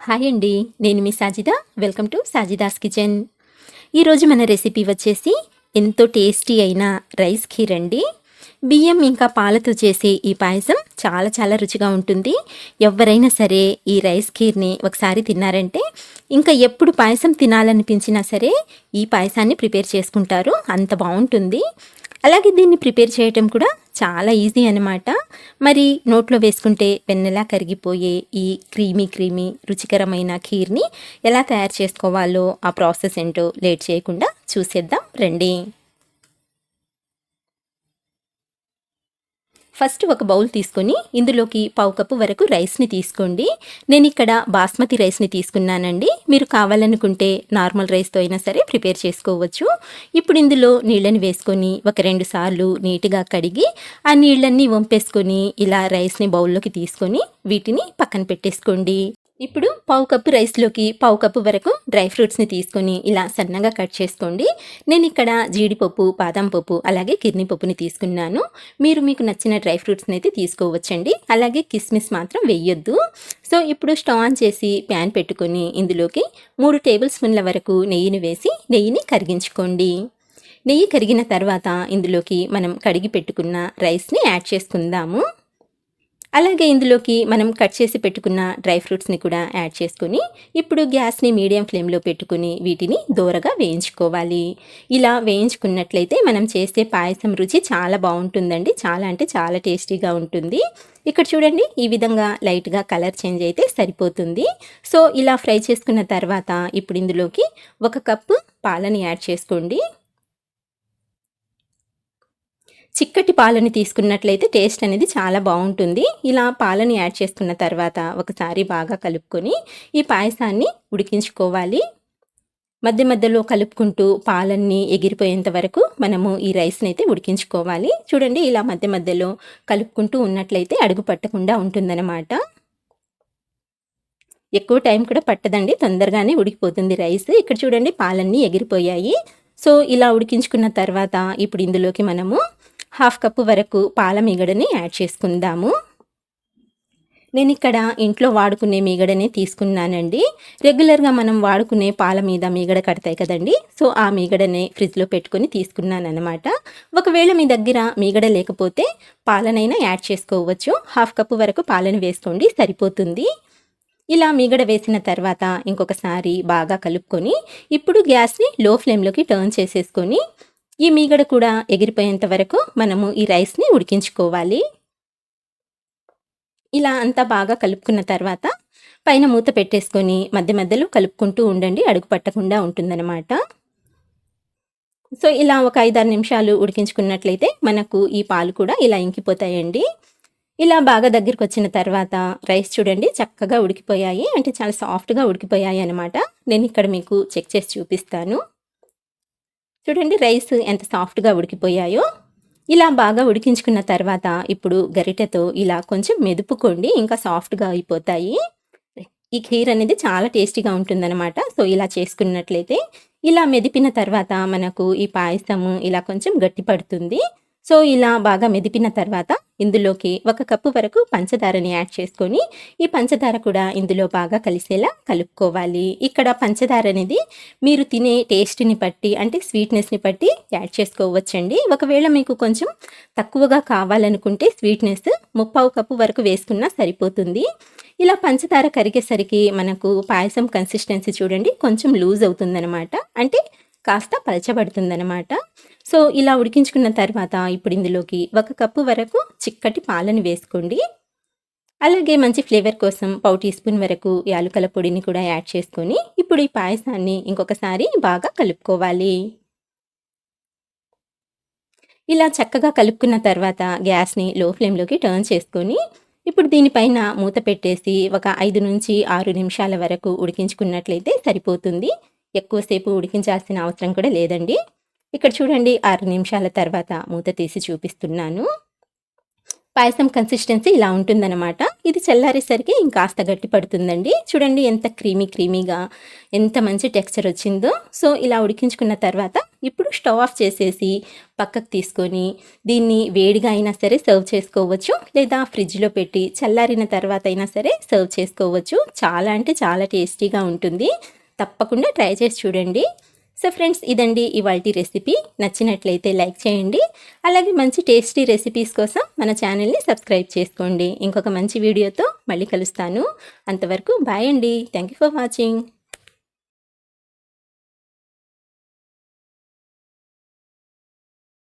Hi అండి నేను మీ Sajida. Welcome to Sajida's kitchen. ఈరోజు మన రెసిపీ వచ్చేసి ఎంతో టేస్టీ అయిన రైస్ ఖీర్ అండి. బియ్యం ఇంకా పాలతో చేసే ఈ పాయసం చాలా చాలా రుచిగా ఉంటుంది. ఎవరైనా సరే ఈ రైస్ ఖీర్ని ఒకసారి తిన్నారంటే ఇంకా ఎప్పుడు పాయసం తినాలనిపించినా సరే ఈ పాయసాన్ని ప్రిపేర్ చేసుకుంటారు. అంత బాగుంటుంది. అలాగే దీన్ని ప్రిపేర్ చేయటం కూడా చాలా ఈజీ అనమాట మరి నోట్లో వేసుకుంటే వెన్నెలా కరిగిపోయే ఈ క్రీమీ క్రీమీ రుచికరమైన ఖీర్ని ఎలా తయారు చేసుకోవాలో ఆ ప్రాసెస్ ఏంటో లేట్ చేయకుండా చూసేద్దాం రండి. ఫస్ట్ ఒక బౌల్ తీసుకొని ఇందులోకి పావు కప్పు వరకు రైస్ని తీసుకోండి. నేను ఇక్కడ బాస్మతి రైస్ని తీసుకున్నానండి. మీరు కావాలనుకుంటే నార్మల్ రైస్తో అయినా సరే ప్రిపేర్ చేసుకోవచ్చు. ఇప్పుడు ఇందులో నీళ్ళని వేసుకొని ఒక రెండు సార్లు నీట్గా కడిగి ఆ నీళ్ళన్నీ వంపేసుకొని ఇలా రైస్ని బౌల్లోకి తీసుకొని వీటిని పక్కన పెట్టేసుకోండి. ఇప్పుడు పావు కప్పు రైస్లోకి పావు కప్పు వరకు డ్రై ఫ్రూట్స్ని తీసుకొని ఇలా సన్నగా కట్ చేసుకోండి. నేను ఇక్కడ జీడిపప్పు బాదం పప్పు అలాగే కిర్నీ పప్పుని తీసుకున్నాను. మీరు మీకు నచ్చిన డ్రై ఫ్రూట్స్ని అయితే తీసుకోవచ్చండి. అలాగే కిస్మిస్ మాత్రం వేయొద్దు. సో ఇప్పుడు స్టవ్ ఆన్ చేసి ప్యాన్ పెట్టుకొని ఇందులోకి మూడు టేబుల్ స్పూన్ల వరకు నెయ్యిని వేసి నెయ్యిని కరిగించుకోండి. నెయ్యి కరిగిన తర్వాత ఇందులోకి మనం కడిగి పెట్టుకున్న రైస్ని యాడ్ చేసుకుందాము. అలాగే ఇందులోకి మనం కట్ చేసి పెట్టుకున్న డ్రై ఫ్రూట్స్ని కూడా యాడ్ చేసుకుని ఇప్పుడు గ్యాస్ని మీడియం ఫ్లేమ్లో పెట్టుకుని వీటిని దూరగా వేయించుకోవాలి. ఇలా వేయించుకున్నట్లయితే మనం చేసే పాయసం రుచి చాలా బాగుంటుందండి. చాలా అంటే చాలా టేస్టీగా ఉంటుంది. ఇక్కడ చూడండి ఈ విధంగా లైట్గా కలర్ చేంజ్ అయితే సరిపోతుంది. సో ఇలా ఫ్రై చేసుకున్న తర్వాత ఇప్పుడు ఇందులోకి ఒక కప్పు పాలని యాడ్ చేసుకోండి. చిక్కటి పాలని తీసుకున్నట్లయితే టేస్ట్ అనేది చాలా బాగుంటుంది. ఇలా పాలని యాడ్ చేసుకున్న తర్వాత ఒకసారి బాగా కలుపుకొని ఈ పాయసాన్ని ఉడికించుకోవాలి. మధ్య మధ్యలో కలుపుకుంటూ పాలన్నీ ఎగిరిపోయేంత వరకు మనము ఈ రైస్ని అయితే ఉడికించుకోవాలి. చూడండి ఇలా మధ్య మధ్యలో కలుపుకుంటూ ఉన్నట్లయితే అడుగు పట్టకుండా ఉంటుందన్నమాట. ఎక్కువ టైం కూడా పట్టదండి తొందరగానే ఉడికిపోతుంది రైస్. ఇక్కడ చూడండి పాలన్నీ ఎగిరిపోయాయి. సో ఇలా ఉడికించుకున్న తర్వాత ఇప్పుడు ఇందులోకి మనము హాఫ్ కప్పు వరకు పాల మీగడని యాడ్ చేసుకుందాము. నేను ఇక్కడ ఇంట్లో వాడుకునే మీగడనే తీసుకున్నానండి. రెగ్యులర్గా మనం వాడుకునే పాల మీద మీగడ కడతాయి కదండి. సో ఆ మీగడనే ఫ్రిడ్జ్లో పెట్టుకొని తీసుకున్నాను అనమాట ఒకవేళ మీ దగ్గర మీగడ లేకపోతే పాలనైనా యాడ్ చేసుకోవచ్చు. హాఫ్ కప్పు వరకు పాలను వేసుకోండి సరిపోతుంది. ఇలా మీగడ వేసిన తర్వాత ఇంకొకసారి బాగా కలుపుకొని ఇప్పుడు గ్యాస్ని లో ఫ్లేమ్లోకి టర్న్ చేసేసుకొని ఈ మీగడ కూడా ఎగిరిపోయేంత వరకు మనము ఈ రైస్ని ఉడికించుకోవాలి. ఇలా అంతా బాగా కలుపుకున్న తర్వాత పైన మూత పెట్టేసుకొని మధ్య మధ్యలో కలుపుకుంటూ ఉండండి అడుగు పట్టకుండా ఉంటుందన్నమాట. సో ఇలా ఒక ఐదారు నిమిషాలు ఉడికించుకున్నట్లయితే మనకు ఈ పాలు కూడా ఇలా ఇంకిపోతాయండి. ఇలా బాగా దగ్గరికి వచ్చిన తర్వాత రైస్ చూడండి చక్కగా ఉడికిపోయాయి. అంటే చాలా సాఫ్ట్గా ఉడికిపోయాయి అనమాట నేను ఇక్కడ మీకు చెక్ చేసి చూపిస్తాను. చూడండి రైస్ ఎంత సాఫ్ట్గా ఉడికిపోయాయో. ఇలా బాగా ఉడికించుకున్న తర్వాత ఇప్పుడు గరిటెతో ఇలా కొంచెం మెదుపుకోండి ఇంకా సాఫ్ట్గా అయిపోతాయి. ఈ ఖీర్ అనేది చాలా టేస్టీగా ఉంటుందన్నమాట. సో ఇలా చేసుకున్నట్లయితే ఇలా మెదిపిన తర్వాత మనకు ఈ పాయసము ఇలా కొంచెం గట్టి పడుతుంది సో ఇలా బాగా మెదిపిన తర్వాత ఇందులోకి ఒక కప్పు వరకు పంచదారని యాడ్ చేసుకొని ఈ పంచదార కూడా ఇందులో బాగా కలిసేలా కలుపుకోవాలి. ఇక్కడ పంచదార అనేది మీరు తినే టేస్ట్ని బట్టి అంటే స్వీట్నెస్ని బట్టి యాడ్ చేసుకోవచ్చండి. ఒకవేళ మీకు కొంచెం తక్కువగా కావాలనుకుంటే స్వీట్నెస్ ముప్పావు కప్పు వరకు వేసుకున్నా సరిపోతుంది. ఇలా పంచదార కరిగేసరికి మనకు పాయసం కన్సిస్టెన్సీ చూడండి కొంచెం లూజ్ అవుతుందనమాట అంటే కాస్త పలచబడుతుందనమాట సో ఇలా ఉడికించుకున్న తర్వాత ఇప్పుడు ఇందులోకి ఒక కప్పు వరకు చిక్కటి పాలను వేసుకోండి. అలాగే మంచి ఫ్లేవర్ కోసం పావు టీ స్పూన్ వరకు యాలుకల పొడిని కూడా యాడ్ చేసుకొని ఇప్పుడు ఈ పాయసాన్ని ఇంకొకసారి బాగా కలుపుకోవాలి. ఇలా చక్కగా కలుపుకున్న తర్వాత గ్యాస్ని లో ఫ్లేమ్లోకి టర్న్ చేసుకొని ఇప్పుడు దీనిపైన మూత పెట్టేసి ఒక ఐదు నుంచి ఆరు నిమిషాల వరకు ఉడికించుకున్నట్లయితే సరిపోతుంది. ఎక్కువసేపు ఉడికించాల్సిన అవసరం కూడా లేదండి. ఇక్కడ చూడండి ఆరు నిమిషాల తర్వాత మూత తీసి చూపిస్తున్నాను. పాయసం కన్సిస్టెన్సీ ఇలా ఉంటుందన్నమాట. ఇది చల్లారేసరికి ఇంకాస్త గట్టి పడుతుందండి. చూడండి ఎంత క్రీమీ క్రీమీగా ఎంత మంచి టెక్స్చర్ వచ్చిందో. సో ఇలా ఉడికించుకున్న తర్వాత ఇప్పుడు స్టవ్ ఆఫ్ చేసేసి పక్కకు తీసుకొని దీన్ని వేడిగా అయినా సరే సర్వ్ చేసుకోవచ్చు. లేదా ఫ్రిడ్జ్లో పెట్టి చల్లారిన తర్వాత అయినా సరే సర్వ్ చేసుకోవచ్చు. చాలా అంటే చాలా టేస్టీగా ఉంటుంది. తప్పకుండా ట్రై చేసి చూడండి. సో ఫ్రెండ్స్ ఇదండి ఇవాళ రెసిపీ. నచ్చినట్లయితే లైక్ చేయండి. అలాగే మంచి టేస్టీ రెసిపీస్ కోసం మన ఛానల్ని సబ్స్క్రైబ్ చేసుకోండి. ఇంకొక మంచి వీడియోతో మళ్ళీ కలుస్తాను. అంతవరకు బాయ్ అండి. Thank you for watching.